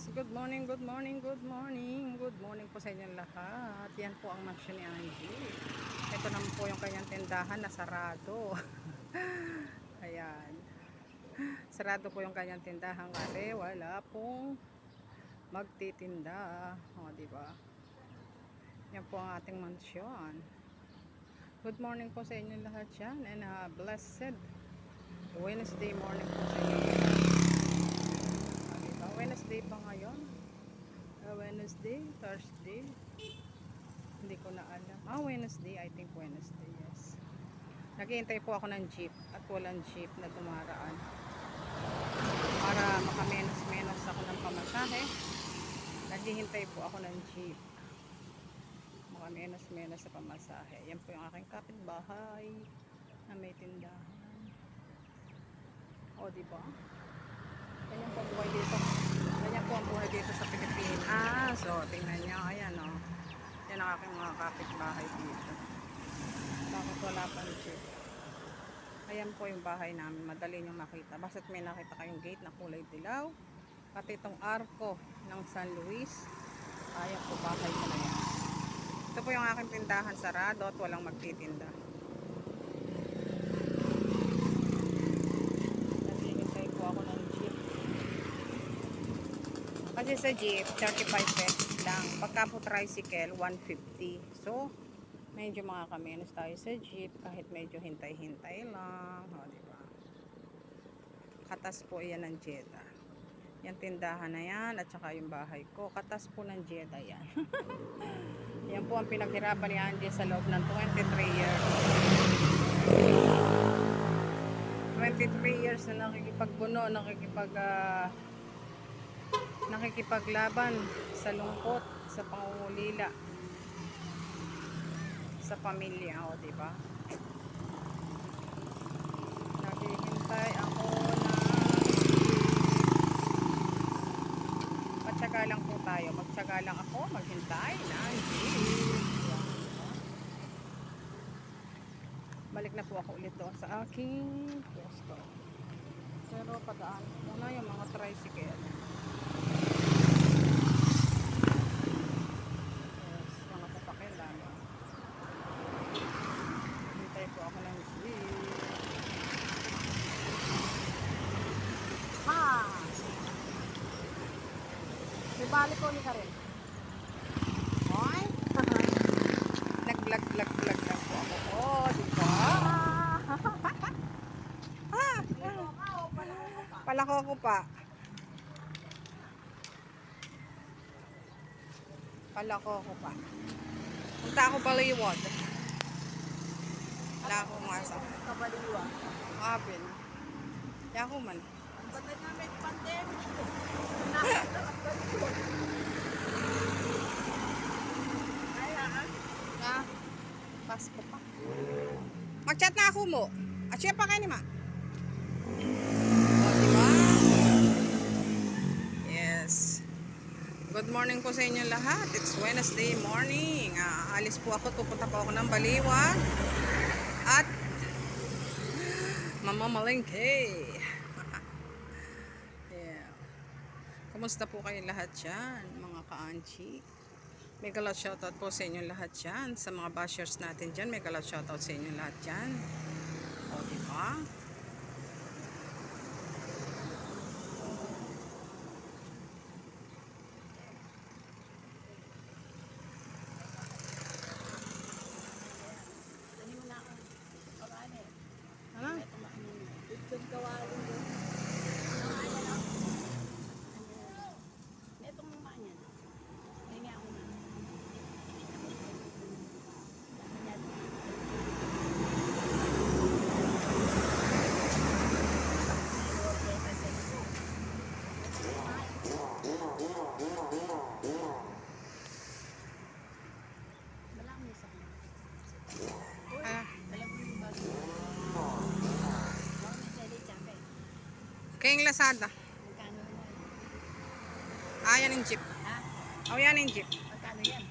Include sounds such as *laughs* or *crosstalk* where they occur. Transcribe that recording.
Yes, good morning, good morning, good morning. Good morning po sa inyong lahat. Yan po ang mansion ni Angie. Ito naman po yung kanyang tindahan na sarado. *laughs* Ayan. Sarado po yung kanyang tindahan kasi wala pong magtitinda. O, di ba? Yan po ang ating mansion. Good morning po sa inyong lahat yan and uh, blessed Wednesday morning po sa inyo? Wednesday pa ngayon. Ah, Wednesday, Thursday. Hindi ko na alam. Ah, Wednesday. I think Wednesday, yes. Naghihintay po ako ng jeep at walang jeep na dumaraan. Para makamenos-menos ako ng pamasahe. Naghihintay po ako ng jeep. Makamenos-menos sa pamasahe. Yan po yung aking kapitbahay na may tindahan. O, di ba? Ganyan po buhay dito. Po ang buhay dito sa Pilipinas. So, tingnan nyo. Ayan, o. Yan ang aking mga kapitbahay dito. Bakit wala pang jeep? Ayan po yung bahay namin. Madali nyo makita. Basta't may nakita kayong gate na kulay dilaw. Pati itong arko ng San Luis. Ayan po bahay ko na yan. Ito po yung aking tindahan sarado at walang magtitinda. Naghihintay po ako ng jeep. Kasi sa jeep, 35 pesos lang. Pagka po tricycle, 150. So, medyo makakamenos tayo sa jeep kahit medyo hintay-hintay lang. O, diba? Katas po yan ng Jeddah. Yan tindahan na yan at saka yung bahay ko. Katas po ng Jeddah yan. *laughs* yan po ang pinaghirapan ni Angie sa loob ng 23 years. 23 years na nakikipagbuno, nakikipag ah, nakikipaglaban sa lungkot, sa pangungulila sa pamilya, o, di ba? Naghihintay ako na Patsaga lang po tayo. Magtsaga lang ako, maghintay. Yan. Balik na po ako ulit doon sa aking pwesto. Pero padaan muna yung mga tricycle. Yes, mga sasakyan dami. Hintay po ako ng jeep. Ha! Ni ka rin. Hoy! *laughs* Nag-vlog-vlog-vlog lang po ako. Oh, di ba? *laughs* Palako ko pa. Palako ko pa. Punta ako baliwad. Wala ako masa. Kabaliwa. Abin. Yako man. Ah. Na. Pasko pa. Mag-chat na ako mo. At siya pa kayo ni ma. O, diba? Yes. Good morning po sa inyo lahat. It's Wednesday morning. Ah, alis po ako. Pupunta po ako ng Baliwa. At *gasps* mamamalengke. Kumusta po kayo lahat dyan, mga ka-anchi? May galat shoutout po sa inyo lahat dyan. Sa mga bashers natin dyan, may galat shoutout sa inyo lahat dyan. O, di ba? Ano mo na ako? O, ano eh? Ano? Ito ba, ano yun? Itong kawalin doon. Ano, ano, ano? Ano? Itong mga niyan. Hingi ako na. Yan. Okay, kasi ito. Wala akong isa. Uy, Ah. alam mo yung bago. Baka may sali dyan, kay. Kayong Lazada. Magkano naman? Ah, yan yung jeep. Ha? Oh, yan yung jeep. Magkano yan?